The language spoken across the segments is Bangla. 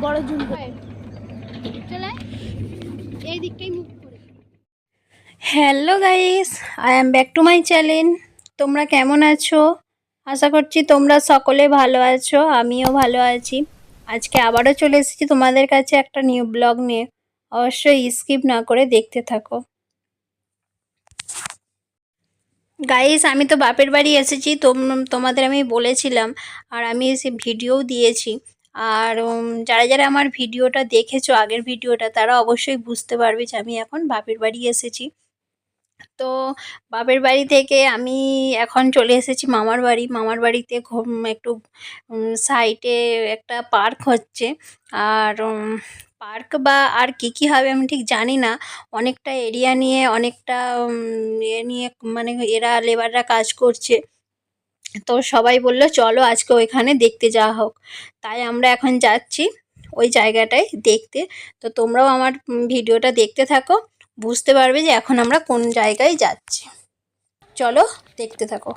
বড় চলে এই দিকটাই মুখ hello guys I am back to my channel তোমরা কেমন আছো? আশা করছি তোমরা সকলে ভালো আছো, আমিও ভালো আছি। আজকে আবারও চলে এসেছি তোমাদের কাছে একটা নিউ ব্লগ নিয়ে। অবশ্যই স্কিপ না করে দেখতে থাকো। গাইস আমি তো বাপের বাড়ি এসেছি, তোম- তোমাদের আমি বলেছিলাম, আর আমি এসে ভিডিও দিয়েছি। আর যারা যারা আমার ভিডিওটা দেখেছ, আগের ভিডিওটা, তারা অবশ্যই বুঝতে পারবে যে আমি এখন বাপের বাড়ি এসেছি। তো, বাপের বাড়ি থেকে আমি এখন চলে এসেছি মামার বাড়ি। মামার বাড়িতে একটু সাইডে একটা পার্ক হচ্ছে। আর পার্ক বা আর কি কি হবে আমি ঠিক জানি না। অনেকটা এরিয়া নিয়ে, অনেকটা ইয়ে নিয়ে মানে এরা লেবাররা কাজ করছে। তো সবাই বলল, চলো আজকে ওইখানে দেখতে যাওয়া হোক। তাই আমরা এখন যাচ্ছি ওই জায়গাটায় দেখতে। তো তোমরাও আমার ভিডিওটা দেখতে থাকো, বুঝতে পারবে যে এখন আমরা কোন জায়গায় যাচ্ছি। চলো দেখতে থাকো।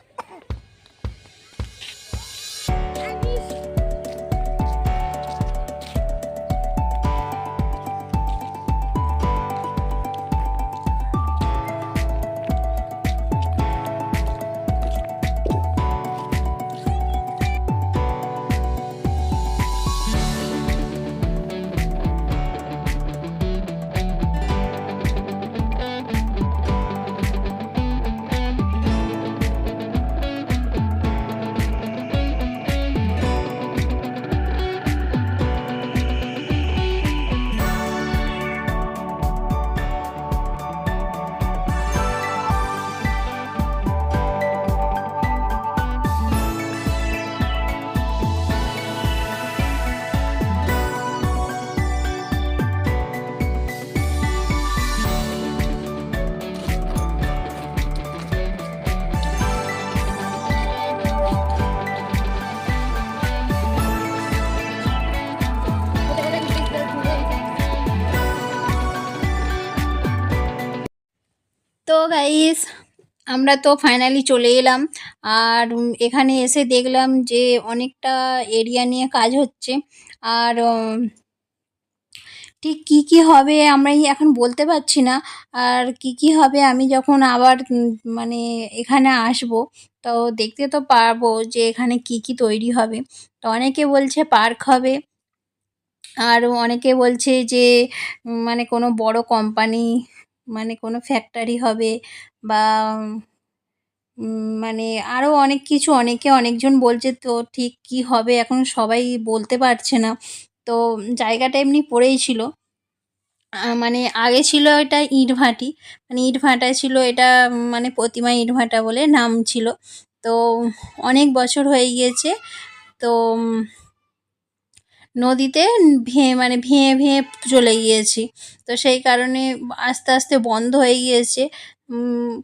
গাইস আমরা তো ফাইনালি চলে এলাম। আর এখানে এসে দেখলাম যে অনেকটা এরিয়া নিয়ে কাজ হচ্ছে। আর ঠিক কি কি হবে আমরা এখন বলতে পারছি না। আর কি কি হবে আমি যখন আবার মানে এখানে আসব, তো দেখতে তো পারব যে এখানে কি কি তৈরি হবে। তো অনেকে বলছে পার্ক হবে। আর অনেকে বলছে যে মানে কোনো বড় কোম্পানি মানে কোনো ফ্যাক্টরি হবে বা মানে আরও অনেক কিছু, অনেকে অনেকজন বলছে তো ঠিক কি হবে, এখন সবাই বলতে পারছে না। তো জায়গাটা এমনি পড়েই ছিল। মানে আগে ছিল এটা ইটভাটি মানে ইটভাটা ছিল এটা মানে প্রতিমা ইটভাটা বলে নাম ছিল। তো অনেক বছর হয়ে গিয়েছে। তো নদীতে ভেঁ মানে ভেঙে ভেঙে চলে গিয়েছি। তো সেই কারণে আস্তে আস্তে বন্ধ হয়ে গিয়েছে।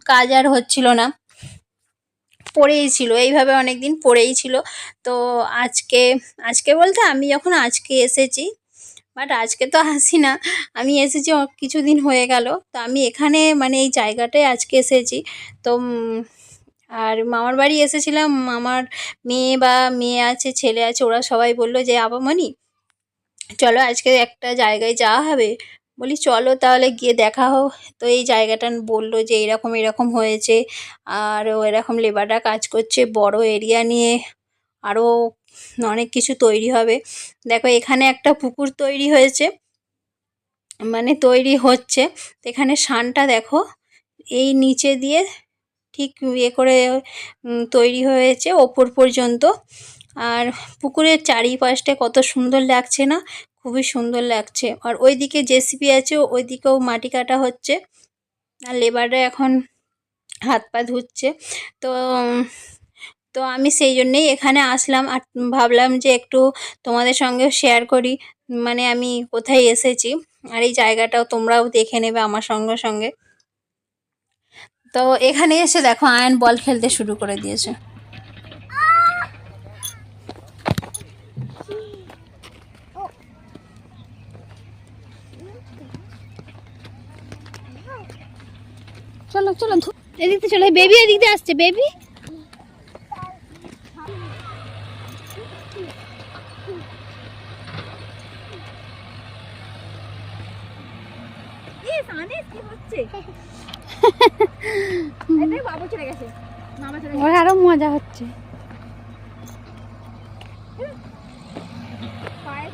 কাজ আর হচ্ছিল না। পড়েই ছিল, এইভাবে অনেক দিন পড়েই ছিল। তো আজকে আজকে বলতে আমি যখন আজকে এসেছি, বাট আজকে তো আসি না, আমি এসেছি কিছুদিন হয়ে গেল। তো আমি এখানে মানে এই জায়গাটায় আজকে এসেছি। তো আর মামার বাড়ি এসেছিলাম আমার মেয়ে বা মেয়ে আছে, ছেলে আছে, ওরা সবাই বলল যে আবামনি চলো আজকে একটা জায়গায় যাওয়া হবে। বলি, চলো তাহলে গিয়ে দেখা হোক। তো এই জায়গাটা বলল যে, এরকম এরকম হয়েছে। আর এরকম লেবাররা কাজ করছে, বড় এরিয়া নিয়ে আরও অনেক কিছু তৈরি হবে। দেখো, এখানে একটা পুকুর তৈরি হয়েছে মানে তৈরি হচ্ছে। এখানে শানটা দেখো, এই নিচে দিয়ে ঠিক ইয়ে করে তৈরি হয়েছে ওপর পর্যন্ত। আর পুকুরের চারিপাশটা কত সুন্দর লাগছে না? খুবই সুন্দর লাগছে। আর ওইদিকে জেসিপি আছে, ওইদিকেও মাটি কাটা হচ্ছে। আর লেবাররা এখন হাত পা ধুচ্ছে। তো তো আমি সেই জন্যেই এখানে আসলাম আর ভাবলাম যে একটু তোমাদের সঙ্গে শেয়ার করি। মানে আমি কোথায় এসেছি। আর এই জায়গাটাও তোমরাও দেখে নেবে আমার সঙ্গে সঙ্গে। তো এখানে এসে দেখো আয়ন বল খেলতে শুরু করে দিয়েছে। চলো চলো এদিক দিয়ে চলো বেবি এদিক দিয়ে আসছে, বেবি আনিস কি হচ্ছে এটাই বাবু চলে গেছে মামা চলে ওর আরও মজা হচ্ছে। পায়ে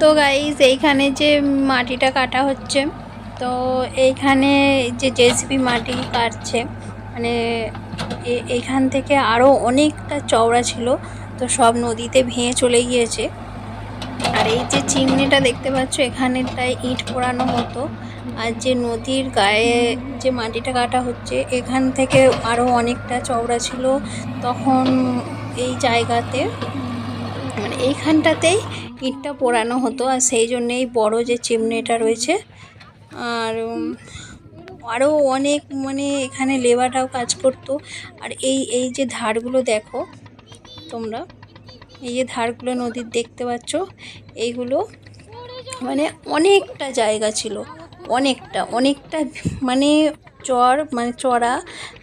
তো গাইজ এইখানে যে মাটিটা কাটা হচ্ছে, তো এইখানে যে জেসিবি মাটি কাটছে মানে এইখান থেকে আরও অনেকটা চওড়া ছিল, তো সব নদীতে ভেঙে চলে গিয়েছে। আর এই যে চিমনিটা দেখতে পাচ্ছ এখানেটায় ইট পোড়ানো হতো আর যে নদীর গায়ে যে মাটিটা কাটা হচ্ছে, এখান থেকে আরও অনেকটা চওড়া ছিল। তখন এই জায়গাতে মানে এইখানটাতেই ইটটা পোড়ানো হতো আর সেই জন্যেই বড় যে চিমনিটা রয়েছে। আর আরও অনেক মানে এখানে লেবাররাও কাজ করতো। আর এই এই যে ধারগুলো দেখো তোমরা, এই যে ধারগুলো নদীর দেখতে পাচ্ছ, এইগুলো মানে অনেকটা জায়গা ছিল, অনেকটা অনেকটা মানে চর মানে চড়া,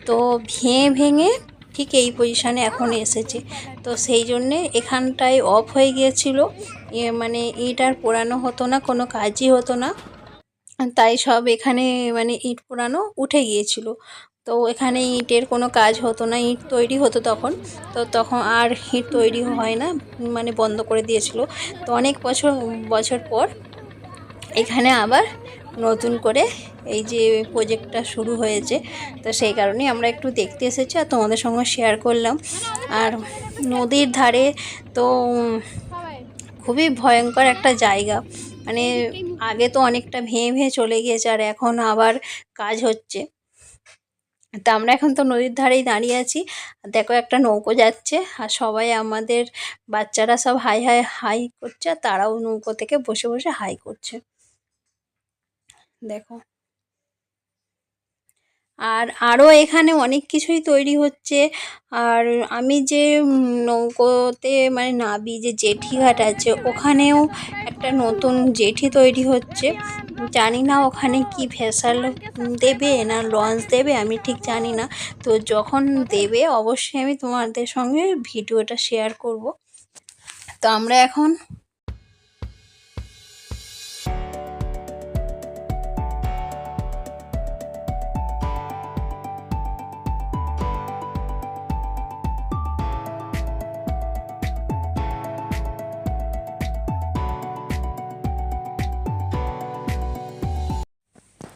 তো ভেঙে ভেঙে ঠিক এই পজিশানে এখন এসেছে। তো সেই জন্যে এখানটায় অফ হয়ে গিয়েছিল। মানে ইট আর পোড়ানো হতো না, কোনো কাজই হতো না। তাই সব এখানে মানে ইট পোড়ানো উঠে গিয়েছিল। তো এখানে ইটের কোনো কাজ হতো না, ইট তৈরি হতো তখন। তো তখন আর ইট তৈরি হয় না মানে বন্ধ করে দিয়েছিল। তো অনেক বছর বছর পর এখানে আবার নতুন করে এই যে প্রজেক্টটা শুরু হয়েছে, তো সেই কারণে আমরা একটু দেখতে এসেছি আর তোমাদের সঙ্গে শেয়ার করলাম। আর নদীর ধারে তো খুবই ভয়ঙ্কর একটা জায়গা। মানে আগে তো অনেকটা ভেঙে ভেঙে চলে গিয়েছে আর এখন আবার কাজ হচ্ছে। তা আমরা এখন তো নদীর ধারেই দাঁড়িয়ে আছি। দেখো একটা নৌকো যাচ্ছে আর সবাই আমাদের বাচ্চারা সব হাই হাই হাই করছে আর তারাও নৌকো থেকে বসে বসে হাই করছে। দেখো। আর আরও এখানে অনেক কিছুই তৈরি হচ্ছে। আর আমি যে নৌকোতে মানে নাবি যে জেঠি ঘাট আছে, ওখানেও একটা নতুন জেঠি তৈরি হচ্ছে। জানি না ওখানে কি ভেসাল দেবে না লঞ্চ দেবে, আমি ঠিক জানি না। তো যখন দেবে, অবশ্যই আমি তোমাদের সঙ্গে ভিডিওটা শেয়ার করব। তো আমরা এখন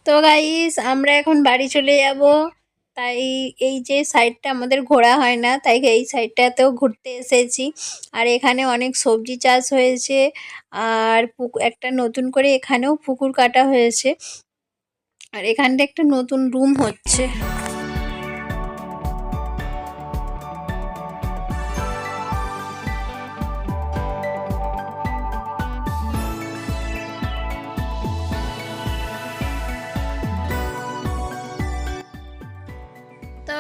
তো গাইস আমরা এখন বাড়ি চলে যাব। তাই এই যে সাইডটা আমাদের ঘোরা হয় না, তাই এই সাইডটাতেও ঘুরতে এসেছি। আর এখানে অনেক সবজি চাষ হয়েছে, আর একটা নতুন করে এখানেও পুকুর কাটা হয়েছে। আর এখানটা একটা নতুন রুম হচ্ছে।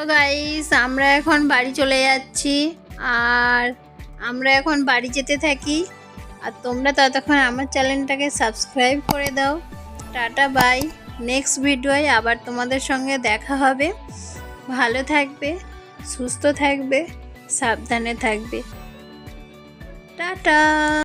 গাইস আমরা এখন বাড়ি চলে যাচ্ছি। আর আমরা এখন বাড়ি যেতে থাকি। আর তোমরা ততক্ষণ আমার চ্যানেলটাকে সাবস্ক্রাইব করে দাও। টাটা বাই নেক্সট ভিডিওয় আবার তোমাদের সঙ্গে দেখা হবে। ভালো থাকবে, সুস্থ থাকবে, সাবধানে থাকবে। টাটা।